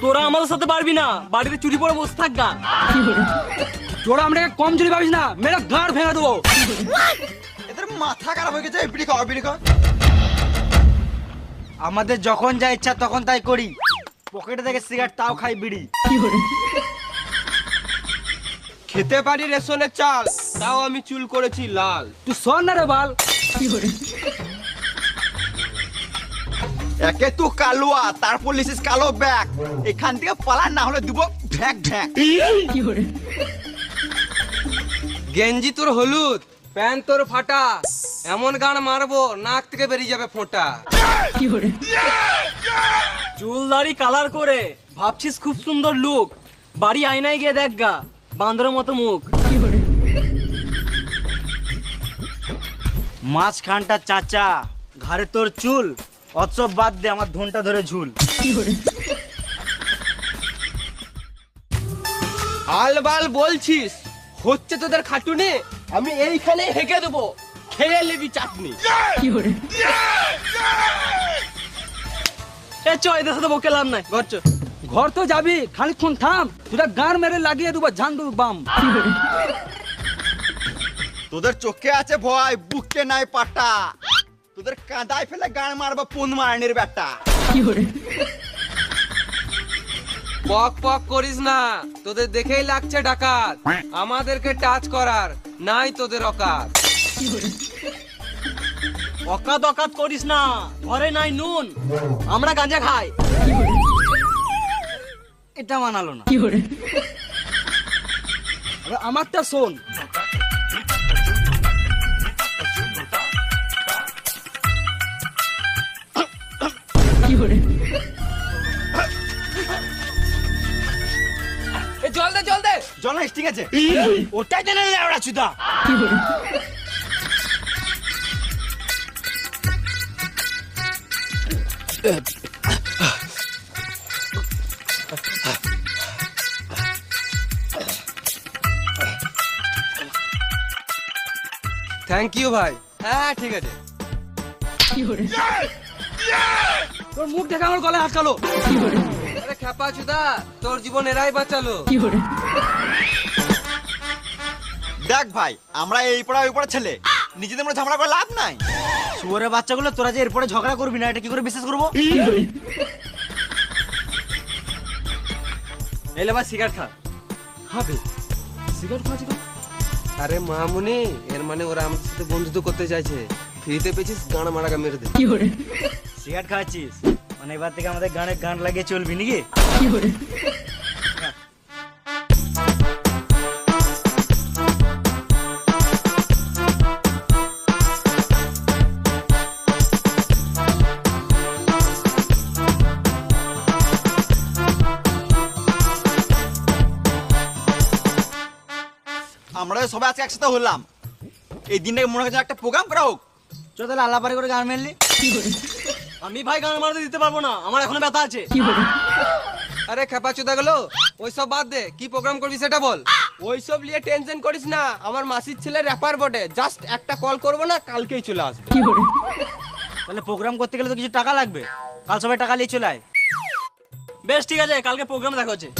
তোরা আমাদের সাথে পারবি না। বাড়িতে চুরি পরে বসে থাক গা। তোরা আমরাকে কম চুরি ভাবিস না মেয়েরা গাড় ভেঙে দেবো। এদের মাথা খারাপ হয়ে গেছে খাওয়া বিড়ি খাওয়া আমাদের যখন যা ইচ্ছা তখন তাই করি। পকেটে থেকে সিগারেট তাও খাই বিড়ি। খেতে পারি রেশনের চাল তাও আমি চুল করেছি লাল। তুই শোন না রে বাল। একে তুই কালুয়া তারপর লিসিস কালো ব্যাগ। এখান থেকে পালা না হলে দিব ভ্যাক ভ্যাক গেঞ্জি তোর হলুদ প্যান্ট তোর ফাটা। এমন গান মারবো নাক থেকে বেরিয়ে যাবে ফোঁটা। চুল দাড়ি কালার করে ভাবছিস খুব সুন্দর লুক বাড়ি আয়নায় গিয়ে দেখ গা বান্দরের মতো মুখ। মাঝখানটা চাচা ঘাড়ে তোর চুল। অৎসব বাদ দে আমার ধনটা ধরে ঝুল। আলবাল বলছিস? হচ্ছে তোদের খাটুনে? আমি এইখানে হেঁকে দেবো। খেয়ে নিবি চাটনি। এ চ এদের সাথে বকে লাভ নাই। ঘর চ। ঘর তো যাবি খানিক্ষণ থাম। তুই গান মেরে লাগিয়ে দেবো ঝান দেবো বাম। তোদের চোখে আছে ভয় বুকে নাই পাটা। তোদের কাঁদায় ফেলে গান মারবা পুন মারানির ব্যাটা। পক পক করিস না তোদের দেখেই লাগছে ডাকাত। আমাদেরকে টাচ করার নাই তোদের অকাত। অকাত অকাত করিস না ঘরে নাই নুন আমরা গাঁজা খাই। এটা মানালো না। এবার আমারটা শোন জল দে জল দে। জল না ঠিক আছে। ওটাই জেনে নিলে ওরা চুদা থ্যাংক ইউ ভাই। হ্যাঁ ঠিক আছে। তোর মুখ দেখে আমার গলায় আটকালো আরে খেপা চুদা তোর জীবন এরাই বাঁচালো। দেখ ভাই আমরা এই পড়া ওই পড়া ছেলে। নিজেদের মধ্যে ঝামেলা করে লাভ নাই। শুয়ারের বাচ্চাগুলো তোরা যে এরপরে ঝগড়া করবি না এটা কি করে বিশ্বাস করব? এলে ভাই সিগারেট খা। হবে সিগারেট খাওয়া কেন? আরে মামুনি এর মানে ওরা আমাদের সাথে বন্ধুত্ব করতে চাইছে। ফ্রিতে পেয়েছিস গান মারাকা মেরে দে। সিগারেট খাচ্ছিস? মানে এবার থেকে আমাদের গানে গান লাগিয়ে চলবি নাকি? আমরা সবাই আজকে একসাথে হলাম। এই দিনটাকে মনে হচ্ছে একটা প্রোগ্রাম করা হোক। চ তাহলে আল্লাপারি করে গান মেললি। আমি ভাই গান মারতে দিতে পারব না। আমার এখনও ব্যথা আছে। আরে খেপা চুদা গেলো ওইসব বাদ দে। কি প্রোগ্রাম করবি সেটা বল। ওইসব নিয়ে টেনশন করিস না। আমার মাসির ছেলে র্যাপার বটে। জাস্ট একটা কল করব না কালকেই চলে আসবে। তাহলে প্রোগ্রাম করতে গেলে তো কিছু টাকা লাগবে। কাল সবাই টাকা নিয়ে চলে আয়। বেশ ঠিক আছে। কালকে প্রোগ্রাম দেখা হচ্ছে।